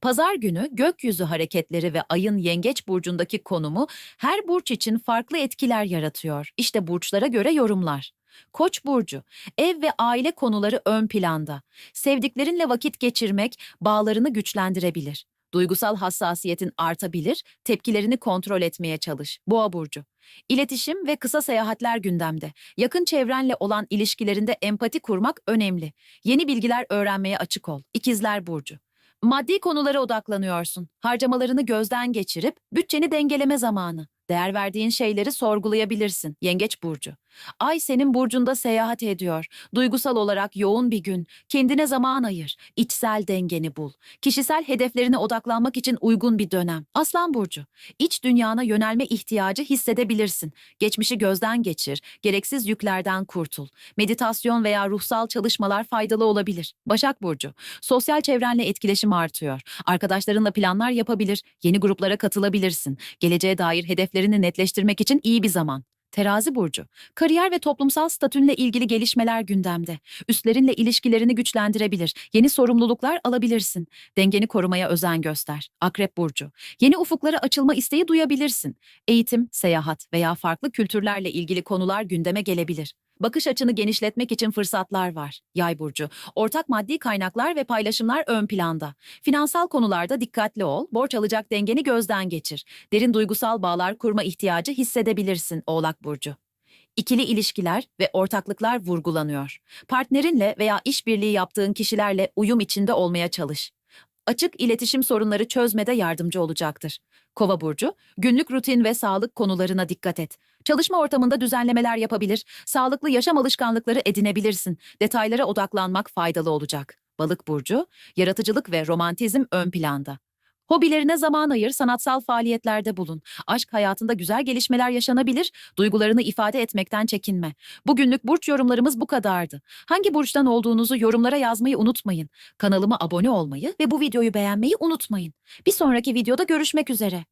Pazar günü gökyüzü hareketleri ve ayın yengeç burcundaki konumu her burç için farklı etkiler yaratıyor. İşte burçlara göre yorumlar. Koç burcu, ev ve aile konuları ön planda. Sevdiklerinle vakit geçirmek bağlarını güçlendirebilir. Duygusal hassasiyetin artabilir, tepkilerini kontrol etmeye çalış. Boğa burcu, İletişim ve kısa seyahatler gündemde. Yakın çevrenle olan ilişkilerinde empati kurmak önemli. Yeni bilgiler öğrenmeye açık ol. İkizler burcu. Maddi konulara odaklanıyorsun. Harcamalarını gözden geçirip bütçeni dengeleme zamanı. Değer verdiğin şeyleri sorgulayabilirsin. Yengeç burcu. Ay senin burcunda seyahat ediyor. Duygusal olarak yoğun bir gün. Kendine zaman ayır. İçsel dengeni bul. Kişisel hedeflerine odaklanmak için uygun bir dönem. Aslan burcu. İç dünyana yönelme ihtiyacı hissedebilirsin. Geçmişi gözden geçir. Gereksiz yüklerden kurtul. Meditasyon veya ruhsal çalışmalar faydalı olabilir. Başak burcu. Sosyal çevrenle etkileşim artıyor. Arkadaşlarınla planlar yapabilir. Yeni gruplara katılabilirsin. Geleceğe dair hedeflerini netleştirmek için iyi bir zaman. Terazi burcu. Kariyer ve toplumsal statünle ilgili gelişmeler gündemde. Üstlerinle ilişkilerini güçlendirebilir. Yeni sorumluluklar alabilirsin. Dengeni korumaya özen göster. Akrep burcu. Yeni ufuklara açılma isteği duyabilirsin. Eğitim, seyahat veya farklı kültürlerle ilgili konular gündeme gelebilir. Bakış açını genişletmek için fırsatlar var. Yay burcu. Ortak maddi kaynaklar ve paylaşımlar ön planda. Finansal konularda dikkatli ol, borç alacak dengeni gözden geçir. Derin duygusal bağlar kurma ihtiyacı hissedebilirsin Oğlak burcu. İkili ilişkiler ve ortaklıklar vurgulanıyor. Partnerinle veya işbirliği yaptığın kişilerle uyum içinde olmaya çalış. Açık iletişim sorunları çözmede yardımcı olacaktır. Kova burcu, günlük rutin ve sağlık konularına dikkat et. Çalışma ortamında düzenlemeler yapabilir, sağlıklı yaşam alışkanlıkları edinebilirsin. Detaylara odaklanmak faydalı olacak. Balık burcu, yaratıcılık ve romantizm ön planda. Hobilerine zaman ayır, sanatsal faaliyetlerde bulun. Aşk hayatında güzel gelişmeler yaşanabilir, duygularını ifade etmekten çekinme. Bugünlük burç yorumlarımız bu kadardı. Hangi burçtan olduğunuzu yorumlara yazmayı unutmayın. Kanalıma abone olmayı ve bu videoyu beğenmeyi unutmayın. Bir sonraki videoda görüşmek üzere.